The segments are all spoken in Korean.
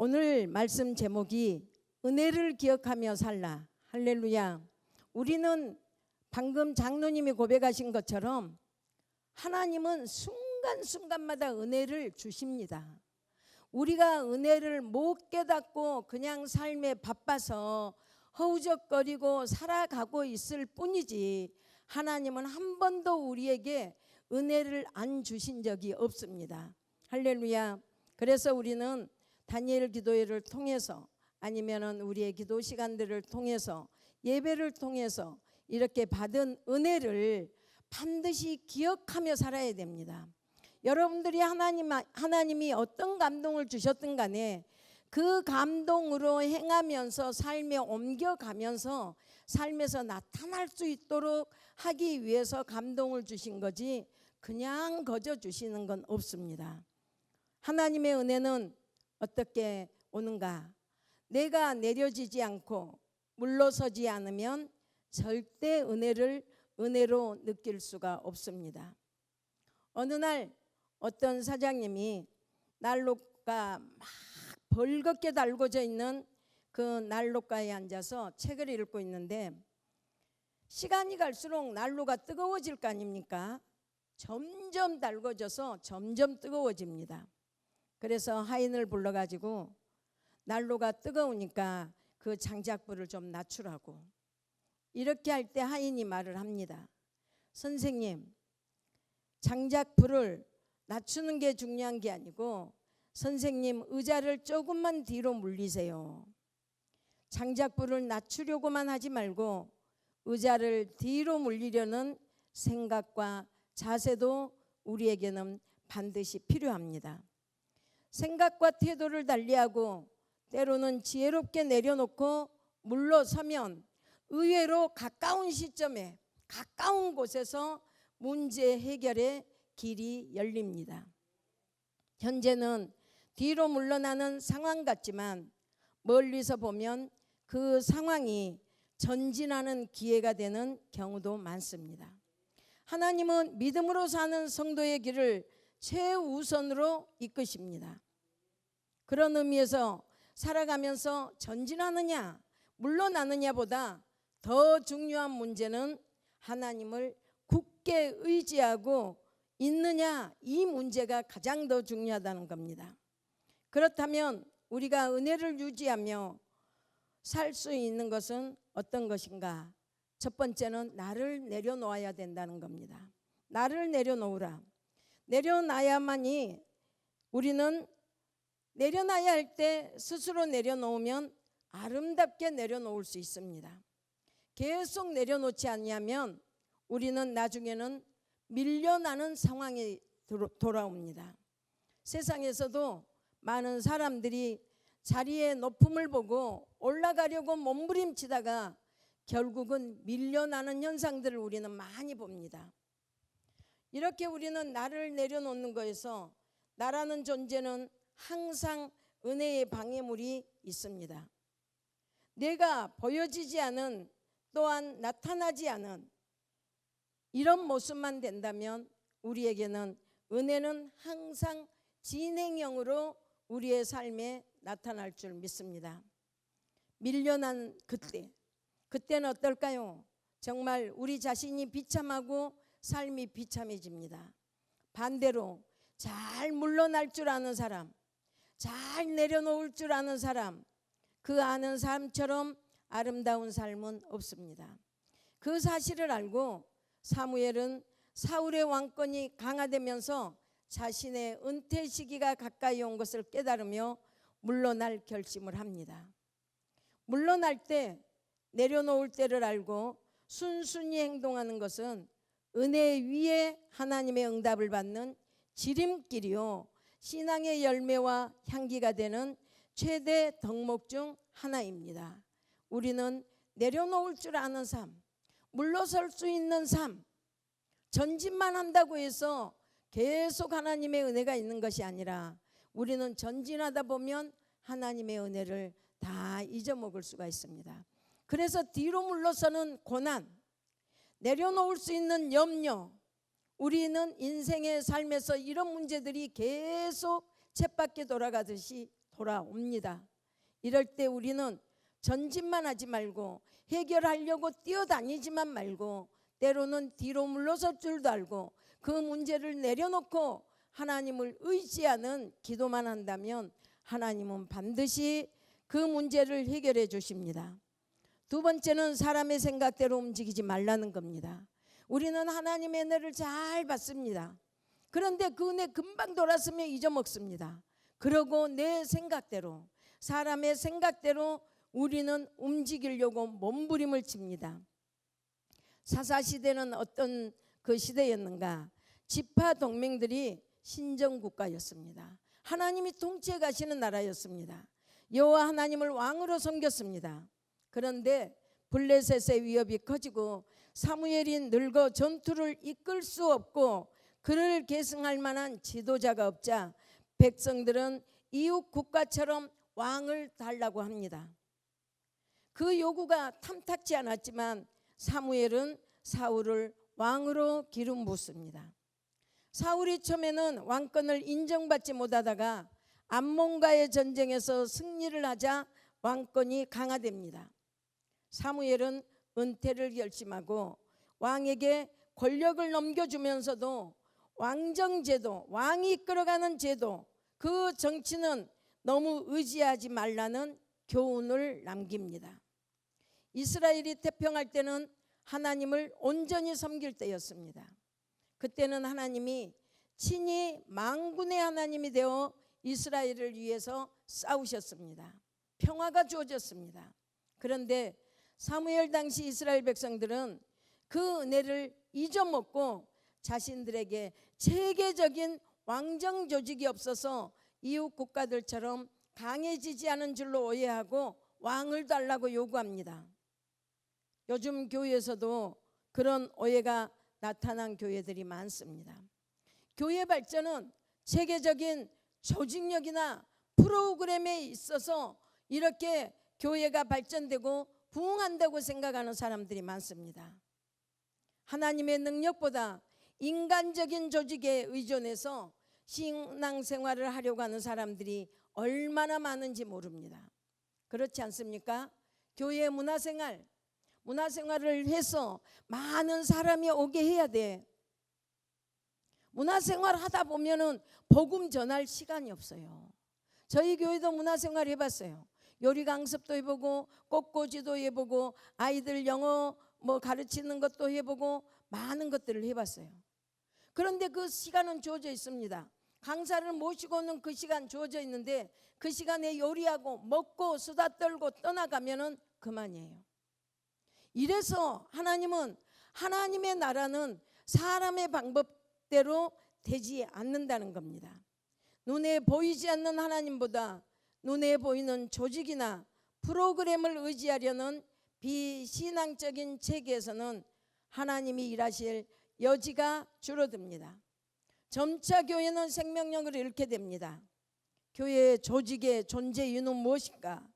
오늘 말씀 제목이 은혜를 기억하며 살라. 할렐루야. 우리는 방금 장로님이 고백하신 것처럼 하나님은 순간순간마다 은혜를 주십니다. 우리가 은혜를 못 깨닫고 그냥 삶에 바빠서 허우적거리고 살아가고 있을 뿐이지 하나님은 한 번도 우리에게 은혜를 안 주신 적이 없습니다. 할렐루야. 그래서 우리는 다니엘 기도회를 통해서 아니면은 우리의 기도 시간들을 통해서 예배를 통해서 이렇게 받은 은혜를 반드시 기억하며 살아야 됩니다. 여러분들이 하나님 하나님이 어떤 감동을 주셨든 간에 그 감동으로 행하면서 삶에 옮겨가면서 삶에서 나타날 수 있도록 하기 위해서 감동을 주신 거지 그냥 거저 주시는 건 없습니다. 하나님의 은혜는 어떻게 오는가? 내가 내려지지 않고 물러서지 않으면 절대 은혜를 은혜로 느낄 수가 없습니다. 어느 날 어떤 사장님이 난로가 막 벌겋게 달궈져 있는 그 난로가에 앉아서 책을 읽고 있는데 시간이 갈수록 난로가 뜨거워질 거 아닙니까? 점점 달궈져서 점점 뜨거워집니다. 그래서 하인을 불러가지고 난로가 뜨거우니까 그 장작불을 좀 낮추라고 이렇게 할 때 하인이 말을 합니다. 선생님, 장작불을 낮추는 게 중요한 게 아니고 선생님 의자를 조금만 뒤로 물리세요. 장작불을 낮추려고만 하지 말고 의자를 뒤로 물리려는 생각과 자세도 우리에게는 반드시 필요합니다. 생각과 태도를 달리하고 때로는 지혜롭게 내려놓고 물러서면 의외로 가까운 시점에 가까운 곳에서 문제 해결의 길이 열립니다. 현재는 뒤로 물러나는 상황 같지만 멀리서 보면 그 상황이 전진하는 기회가 되는 경우도 많습니다. 하나님은 믿음으로 사는 성도의 길을 최우선으로 이끄십니다. 그런 의미에서 살아가면서 전진하느냐, 물러나느냐보다 더 중요한 문제는 하나님을 굳게 의지하고 있느냐, 이 문제가 가장 더 중요하다는 겁니다. 그렇다면 우리가 은혜를 유지하며 살 수 있는 것은 어떤 것인가? 첫 번째는 나를 내려놓아야 된다는 겁니다. 나를 내려놓으라. 내려놔야만이 우리는 내려놔야 할 때 스스로 내려놓으면 아름답게 내려놓을 수 있습니다. 계속 내려놓지 않으면 우리는 나중에는 밀려나는 상황이 돌아옵니다. 세상에서도 많은 사람들이 자리의 높음을 보고 올라가려고 몸부림치다가 결국은 밀려나는 현상들을 우리는 많이 봅니다. 이렇게 우리는 나를 내려놓는 거에서 나라는 존재는 항상 은혜의 방해물이 있습니다. 내가 보여지지 않은 또한 나타나지 않은 이런 모습만 된다면 우리에게는 은혜는 항상 진행형으로 우리의 삶에 나타날 줄 믿습니다. 밀려난 그때, 그때는 어떨까요? 정말 우리 자신이 비참하고 삶이 비참해집니다. 반대로 잘 물러날 줄 아는 사람, 잘 내려놓을 줄 아는 사람, 그 아는 사람처럼 아름다운 삶은 없습니다. 그 사실을 알고 사무엘은 사울의 왕권이 강화되면서 자신의 은퇴 시기가 가까이 온 것을 깨달으며 물러날 결심을 합니다. 물러날 때 내려놓을 때를 알고 순순히 행동하는 것은 은혜 위에 하나님의 응답을 받는 지름길이요 신앙의 열매와 향기가 되는 최대 덕목 중 하나입니다. 우리는 내려놓을 줄 아는 삶, 물러설 수 있는 삶, 전진만 한다고 해서 계속 하나님의 은혜가 있는 것이 아니라 우리는 전진하다 보면 하나님의 은혜를 다 잊어먹을 수가 있습니다. 그래서 뒤로 물러서는 고난, 내려놓을 수 있는 염려, 우리는 인생의 삶에서 이런 문제들이 계속 쳇바퀴 돌아가듯이 돌아옵니다. 이럴 때 우리는 전진만 하지 말고 해결하려고 뛰어다니지만 말고 때로는 뒤로 물러설 줄도 알고 그 문제를 내려놓고 하나님을 의지하는 기도만 한다면 하나님은 반드시 그 문제를 해결해 주십니다. 두 번째는 사람의 생각대로 움직이지 말라는 겁니다. 우리는 하나님의 은혜를 잘 받습니다. 그런데 그 은혜 금방 돌았으면 잊어먹습니다. 그러고 내 생각대로 사람의 생각대로 우리는 움직이려고 몸부림을 칩니다. 사사 시대는 어떤 그 시대였는가? 지파 동맹들이 신정 국가였습니다. 하나님이 통치해 가시는 나라였습니다. 여호와 하나님을 왕으로 섬겼습니다. 그런데 블레셋의 위협이 커지고 사무엘이 늙어 전투를 이끌 수 없고 그를 계승할 만한 지도자가 없자 백성들은 이웃 국가처럼 왕을 달라고 합니다. 그 요구가 탐탁지 않았지만 사무엘은 사울을 왕으로 기름 붓습니다. 사울이 처음에는 왕권을 인정받지 못하다가 암몬과의 전쟁에서 승리를 하자 왕권이 강화됩니다. 사무엘은 은퇴를 결심하고 왕에게 권력을 넘겨주면서도 왕정제도, 왕이 이끌어가는 제도, 그 정치는 너무 의지하지 말라는 교훈을 남깁니다. 이스라엘이 태평할 때는 하나님을 온전히 섬길 때였습니다. 그때는 하나님이 친히 망군의 하나님이 되어 이스라엘을 위해서 싸우셨습니다. 평화가 주어졌습니다. 그런데 사무엘 당시 이스라엘 백성들은 그 은혜를 잊어먹고 자신들에게 체계적인 왕정 조직이 없어서 이웃 국가들처럼 강해지지 않은 줄로 오해하고 왕을 달라고 요구합니다. 요즘 교회에서도 그런 오해가 나타난 교회들이 많습니다. 교회 발전은 체계적인 조직력이나 프로그램에 있어서 이렇게 교회가 발전되고 부흥한다고 생각하는 사람들이 많습니다. 하나님의 능력보다 인간적인 조직에 의존해서 신앙생활을 하려고 하는 사람들이 얼마나 많은지 모릅니다. 그렇지 않습니까? 교회 문화생활, 문화생활을 해서 많은 사람이 오게 해야 돼. 문화생활 하다 보면은 복음 전할 시간이 없어요. 저희 교회도 문화생활 해봤어요. 요리 강습도 해보고 꽃꽂이도 해보고 아이들 영어 뭐 가르치는 것도 해보고 많은 것들을 해봤어요. 그런데 그 시간은 주어져 있습니다. 강사를 모시고는 그 시간 주어져 있는데 그 시간에 요리하고 먹고 수다 떨고 떠나가면은 그만이에요. 이래서 하나님은 하나님의 나라는 사람의 방법대로 되지 않는다는 겁니다. 눈에 보이지 않는 하나님보다 눈에 보이는 조직이나 프로그램을 의지하려는 비신앙적인 체계에서는 하나님이 일하실 여지가 줄어듭니다. 점차 교회는 생명력을 잃게 됩니다. 교회의 조직의 존재 이유는 무엇인가?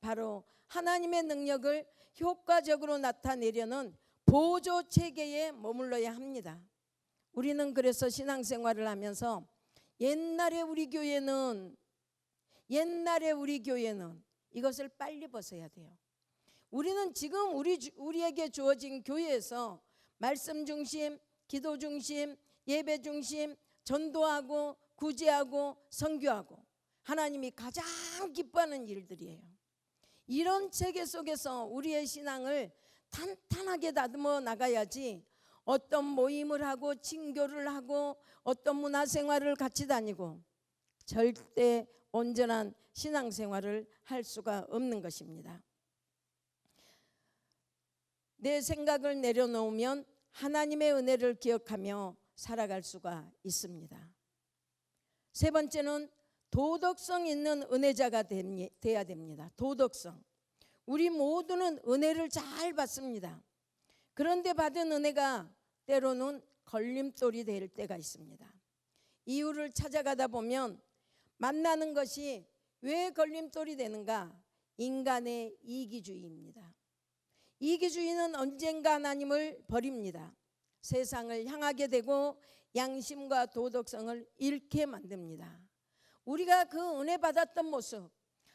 바로 하나님의 능력을 효과적으로 나타내려는 보조 체계에 머물러야 합니다. 우리는 그래서 신앙생활을 하면서 옛날에 우리 교회는 옛날에 우리 교회는 이것을 빨리 벗어야 돼요. 우리는 지금 우리 주- 우리에게 주어진 교회에서 말씀 중심, 기도 중심, 예배 중심, 전도하고 구제하고 선교하고 하나님이 가장 기뻐하는 일들이에요. 이런 체계 속에서 우리의 신앙을 탄탄하게 다듬어 나가야지 어떤 모임을 하고 친교를 하고 어떤 문화생활을 같이 다니고 절대 온전한 신앙생활을 할 수가 없는 것입니다. 내 생각을 내려놓으면 하나님의 은혜를 기억하며 살아갈 수가 있습니다. 세 번째는 도덕성 있는 은혜자가 돼야 됩니다. 도덕성. 우리 모두는 은혜를 잘 받습니다. 그런데 받은 은혜가 때로는 걸림돌이 될 때가 있습니다. 이유를 찾아가다 보면 만나는 것이 왜 걸림돌이 되는가? 인간의 이기주의입니다. 이기주의는 언젠가 하나님을 버립니다. 세상을 향하게 되고 양심과 도덕성을 잃게 만듭니다. 우리가 그 은혜 받았던 모습,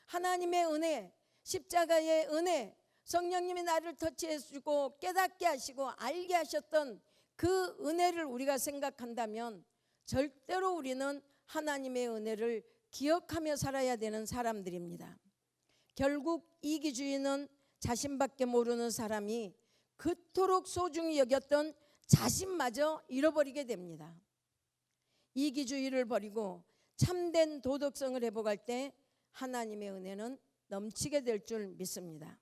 하나님의 은혜, 십자가의 은혜, 성령님이 나를 터치해 주고 깨닫게 하시고 알게 하셨던 그 은혜를 우리가 생각한다면 절대로 우리는 하나님의 은혜를 기억하며 살아야 되는 사람들입니다. 결국 이기주의는 자신밖에 모르는 사람이 그토록 소중히 여겼던 자신마저 잃어버리게 됩니다. 이기주의를 버리고 참된 도덕성을 회복할 때 하나님의 은혜는 넘치게 될 줄 믿습니다.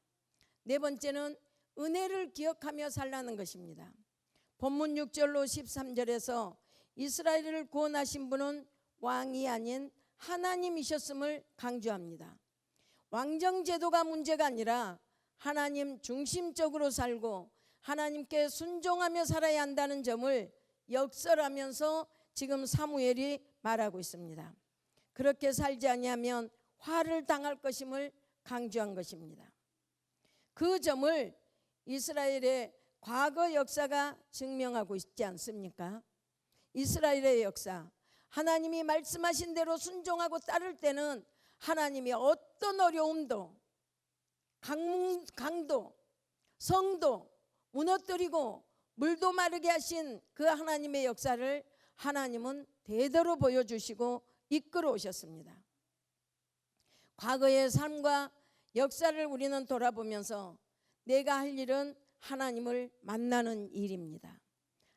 네 번째는 은혜를 기억하며 살라는 것입니다. 본문 6절로 13절에서 이스라엘을 구원하신 분은 왕이 아닌 하나님이셨음을 강조합니다. 왕정 제도가 문제가 아니라 하나님 중심적으로 살고 하나님께 순종하며 살아야 한다는 점을 역설하면서 지금 사무엘이 말하고 있습니다. 그렇게 살지 아니하면 화를 당할 것임을 강조한 것입니다. 그 점을 이스라엘의 과거 역사가 증명하고 있지 않습니까? 이스라엘의 역사, 하나님이 말씀하신 대로 순종하고 따를 때는 하나님이 어떤 어려움도 강, 강도, 성도 무너뜨리고 물도 마르게 하신 그 하나님의 역사를 하나님은 대대로 보여주시고 이끌어 오셨습니다. 과거의 삶과 역사를 우리는 돌아보면서 내가 할 일은 하나님을 만나는 일입니다.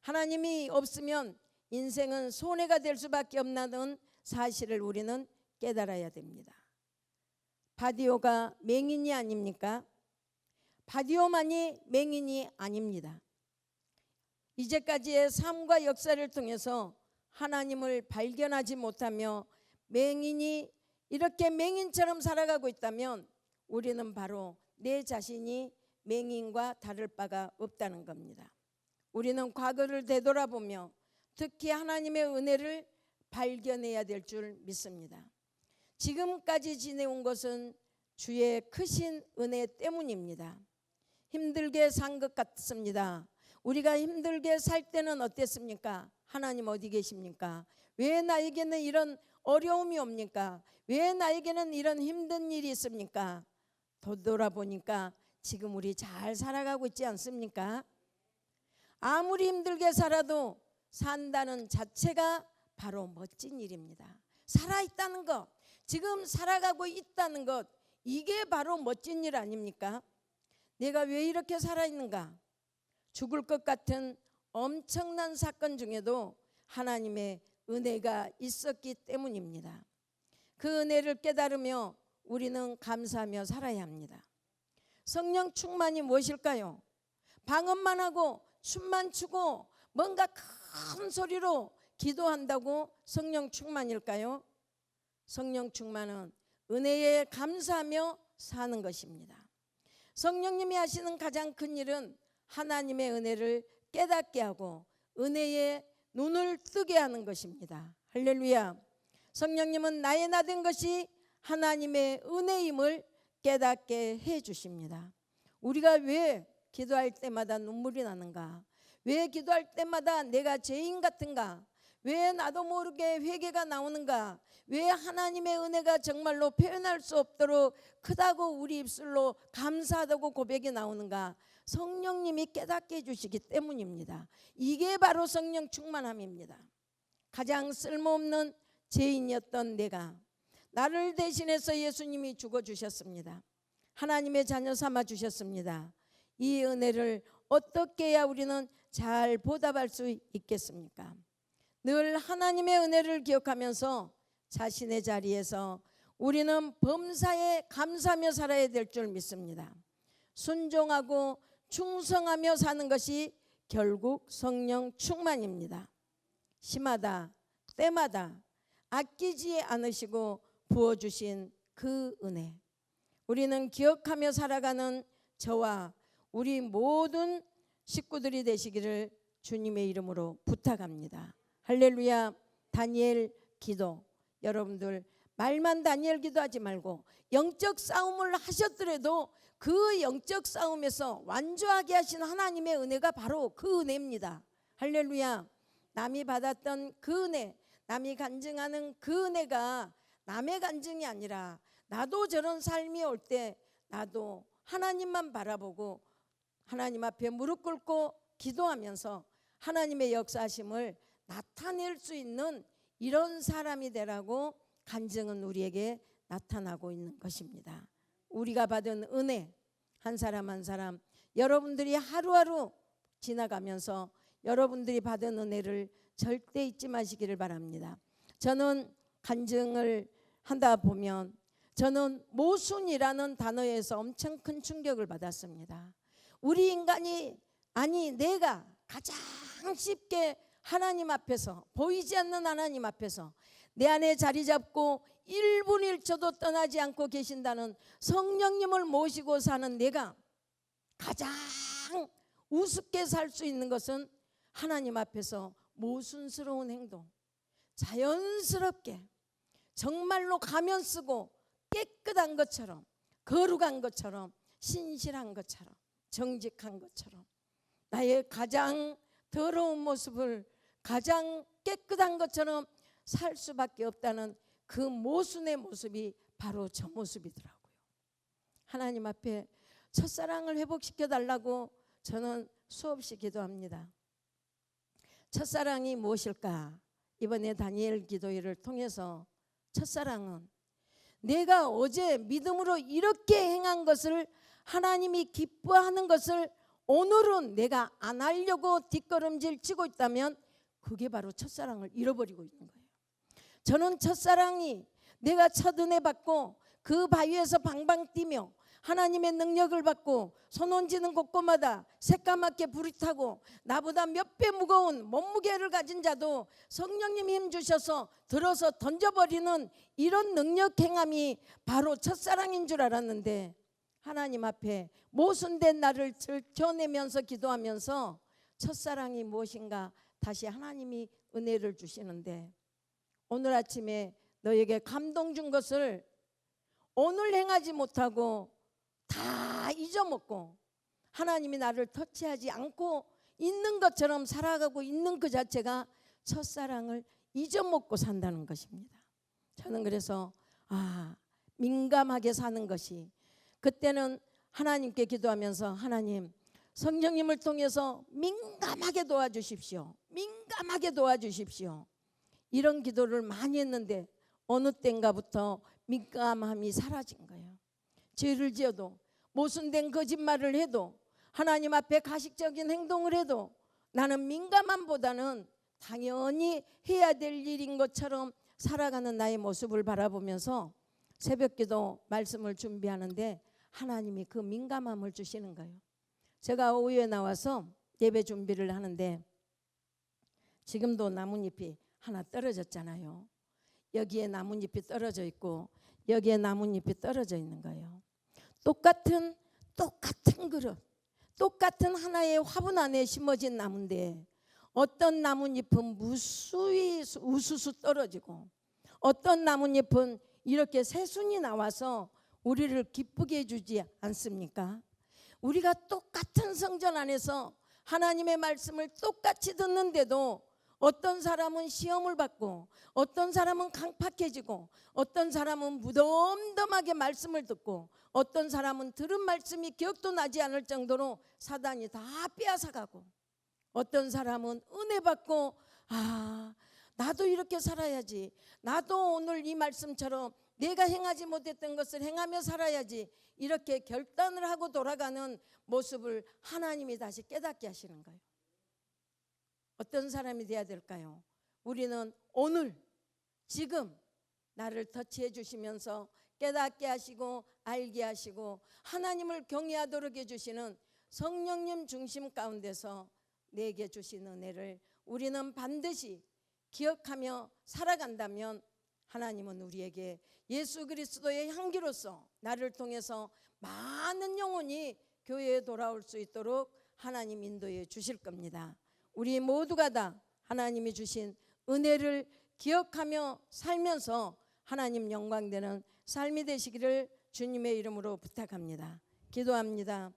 하나님이 없으면 인생은 손해가 될 수밖에 없다는 사실을 우리는 깨달아야 됩니다. 바디오가 맹인이 아닙니까? 바디오만이 맹인이 아닙니다. 이제까지의 삶과 역사를 통해서 하나님을 발견하지 못하며 맹인이 이렇게 맹인처럼 살아가고 있다면 우리는 바로 내 자신이 맹인과 다를 바가 없다는 겁니다. 우리는 과거를 되돌아보며 특히 하나님의 은혜를 발견해야 될 줄 믿습니다. 지금까지 지내온 것은 주의 크신 은혜 때문입니다. 힘들게 산 것 같습니다. 우리가 힘들게 살 때는 어땠습니까? 하나님 어디 계십니까? 왜 나에게는 이런 어려움이 옵니까? 왜 나에게는 이런 힘든 일이 있습니까? 돌아보니까 지금 우리 잘 살아가고 있지 않습니까? 아무리 힘들게 살아도 산다는 자체가 바로 멋진 일입니다. 살아있다는 것, 지금 살아가고 있다는 것, 이게 바로 멋진 일 아닙니까? 내가 왜 이렇게 살아있는가? 죽을 것 같은 엄청난 사건 중에도 하나님의 은혜가 있었기 때문입니다. 그 은혜를 깨달으며 우리는 감사하며 살아야 합니다. 성령 충만이 무엇일까요? 방언만 하고 춤만 추고 뭔가 큰 소리로 기도한다고 성령 충만일까요? 성령 충만은 은혜에 감사하며 사는 것입니다. 성령님이 하시는 가장 큰 일은 하나님의 은혜를 깨닫게 하고 은혜에 눈을 뜨게 하는 것입니다. 할렐루야. 성령님은 나의 나된 것이 하나님의 은혜임을 깨닫게 해 주십니다. 우리가 왜 기도할 때마다 눈물이 나는가? 왜 기도할 때마다 내가 죄인 같은가? 왜 나도 모르게 회개가 나오는가? 왜 하나님의 은혜가 정말로 표현할 수 없도록 크다고 우리 입술로 감사하다고 고백이 나오는가? 성령님이 깨닫게 해주시기 때문입니다. 이게 바로 성령 충만함입니다. 가장 쓸모없는 죄인이었던 내가 나를 대신해서 예수님이 죽어 주셨습니다. 하나님의 자녀 삼아 주셨습니다. 이 은혜를 어떻게 해야 우리는 잘 보답할 수 있겠습니까? 늘 하나님의 은혜를 기억하면서 자신의 자리에서 우리는 범사에 감사하며 살아야 될 줄 믿습니다. 순종하고 충성하며 사는 것이 결국 성령 충만입니다. 심하다, 때마다 아끼지 않으시고 부어주신 그 은혜. 우리는 기억하며 살아가는 저와 우리 모든 식구들이 되시기를 주님의 이름으로 부탁합니다. 할렐루야. 다니엘 기도. 여러분들 말만 다니엘 기도하지 말고 영적 싸움을 하셨더라도 그 영적 싸움에서 완주하게 하신 하나님의 은혜가 바로 그 은혜입니다. 할렐루야. 남이 받았던 그 은혜, 남이 간증하는 그 은혜가 남의 간증이 아니라 나도 저런 삶이 올 때 나도 하나님만 바라보고 하나님 앞에 무릎 꿇고 기도하면서 하나님의 역사심을 나타낼 수 있는 이런 사람이 되라고 간증은 우리에게 나타나고 있는 것입니다. 우리가 받은 은혜 한 사람 한 사람 여러분들이 하루하루 지나가면서 여러분들이 받은 은혜를 절대 잊지 마시기를 바랍니다. 저는 간증을 한다 보면 저는 모순이라는 단어에서 엄청 큰 충격을 받았습니다. 우리 인간이 아니 내가 가장 쉽게 하나님 앞에서 보이지 않는 하나님 앞에서 내 안에 자리 잡고 1분 1초도 떠나지 않고 계신다는 성령님을 모시고 사는 내가 가장 우습게 살 수 있는 것은 하나님 앞에서 모순스러운 행동 자연스럽게 정말로 가면 쓰고 깨끗한 것처럼 거룩한 것처럼 신실한 것처럼 정직한 것처럼 나의 가장 더러운 모습을 가장 깨끗한 것처럼 살 수밖에 없다는 그 모순의 모습이 바로 저 모습이더라고요. 하나님 앞에 첫사랑을 회복시켜 달라고 저는 수없이 기도합니다. 첫사랑이 무엇일까? 이번에 다니엘 기도회를 통해서 첫사랑은 내가 어제 믿음으로 이렇게 행한 것을 하나님이 기뻐하는 것을 오늘은 내가 안 하려고 뒷걸음질 치고 있다면 그게 바로 첫사랑을 잃어버리고 있는 거예요. 저는 첫사랑이 내가 첫 은혜 받고 그 바위에서 방방 뛰며 하나님의 능력을 받고 손 얹는 곳곳마다 새까맣게 불이 타고 나보다 몇 배 무거운 몸무게를 가진 자도 성령님 힘 주셔서 들어서 던져버리는 이런 능력 행함이 바로 첫사랑인 줄 알았는데 하나님 앞에 모순된 나를 들켜내면서 기도하면서 첫사랑이 무엇인가 다시 하나님이 은혜를 주시는데 오늘 아침에 너에게 감동 준 것을 오늘 행하지 못하고 다 잊어먹고 하나님이 나를 터치하지 않고 있는 것처럼 살아가고 있는 그 자체가 첫사랑을 잊어먹고 산다는 것입니다. 저는 그래서 아 민감하게 사는 것이 그때는 하나님께 기도하면서 하나님 성령님을 통해서 민감하게 도와주십시오. 민감하게 도와주십시오. 이런 기도를 많이 했는데 어느 때인가부터 민감함이 사라진 거예요. 죄를 지어도 모순된 거짓말을 해도 하나님 앞에 가식적인 행동을 해도 나는 민감함보다는 당연히 해야 될 일인 것처럼 살아가는 나의 모습을 바라보면서 새벽 기도 말씀을 준비하는데 하나님이 그 민감함을 주시는 거예요. 제가 오후에 나와서 예배 준비를 하는데 지금도 나뭇잎이 하나 떨어졌잖아요. 여기에 나뭇잎이 떨어져 있고 여기에 나뭇잎이 떨어져 있는 거예요. 똑같은 똑같은 그릇, 똑같은 하나의 화분 안에 심어진 나무인데 어떤 나뭇잎은 무수히 우수수 떨어지고 어떤 나뭇잎은 이렇게 새순이 나와서 우리를 기쁘게 해주지 않습니까? 우리가 똑같은 성전 안에서 하나님의 말씀을 똑같이 듣는데도 어떤 사람은 시험을 받고 어떤 사람은 강팍해지고 어떤 사람은 무덤덤하게 말씀을 듣고 어떤 사람은 들은 말씀이 기억도 나지 않을 정도로 사단이 다 빼앗아가고 어떤 사람은 은혜 받고 아 나도 이렇게 살아야지 나도 오늘 이 말씀처럼 내가 행하지 못했던 것을 행하며 살아야지 이렇게 결단을 하고 돌아가는 모습을 하나님이 다시 깨닫게 하시는 거예요. 어떤 사람이 돼야 될까요? 우리는 오늘 지금 나를 터치해 주시면서 깨닫게 하시고 알게 하시고 하나님을 경외하도록 해 주시는 성령님 중심 가운데서 내게 주신 은혜를 우리는 반드시 기억하며 살아간다면 하나님은 우리에게 예수 그리스도의 향기로서 나를 통해서 많은 영혼이 교회에 돌아올 수 있도록 하나님 인도해 주실 겁니다. 우리 모두가 다 하나님이 주신 은혜를 기억하며 살면서 하나님 영광되는 삶이 되시기를 주님의 이름으로 부탁합니다. 기도합니다.